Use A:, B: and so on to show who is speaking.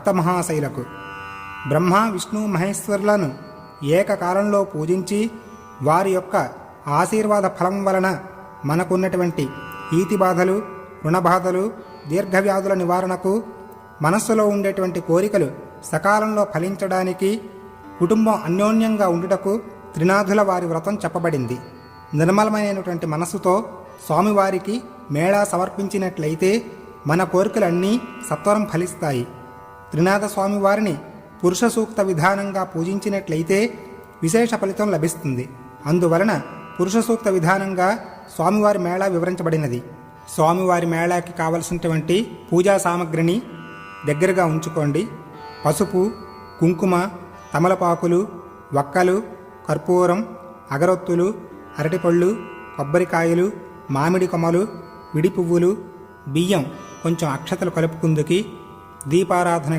A: భక్తమహాశైలకు బ్రహ్మ విష్ణు మహేశ్వరులను ఏకకాలంలో పూజించి వారి యొక్క ఆశీర్వాద ఫలం వలన మనకున్నటువంటి ఈతి బాధలు రుణబాధలు దీర్ఘవ్యాధుల నివారణకు మనస్సులో ఉండేటువంటి కోరికలు సకాలంలో ఫలించడానికి కుటుంబం అన్యోన్యంగా ఉండుటకు త్రినాథుల వారి వ్రతం చెప్పబడింది. నిర్మలమైనటువంటి మనస్సుతో స్వామివారికి మేళా సమర్పించినట్లయితే మన కోరికలన్నీ సత్వరం ఫలిస్తాయి. త్రినాథ స్వామివారిని పురుష సూక్త విధానంగా పూజించినట్లయితే విశేష ఫలితం లభిస్తుంది. అందువలన పురుష సూక్త విధానంగా స్వామివారి మేళా వివరించబడినది. స్వామివారి మేళాకి కావలసినటువంటి పూజా సామగ్రిని దగ్గరగా ఉంచుకోండి. పసుపు కుంకుమ తమలపాకులు వక్కలు కర్పూరం అగరొత్తులు అరటిపళ్ళు కొబ్బరికాయలు మామిడి కొమ్మలు విడి పువ్వులు బియ్యం కొంచెం అక్షతలు కలుపుకుందుకి दीपाराधना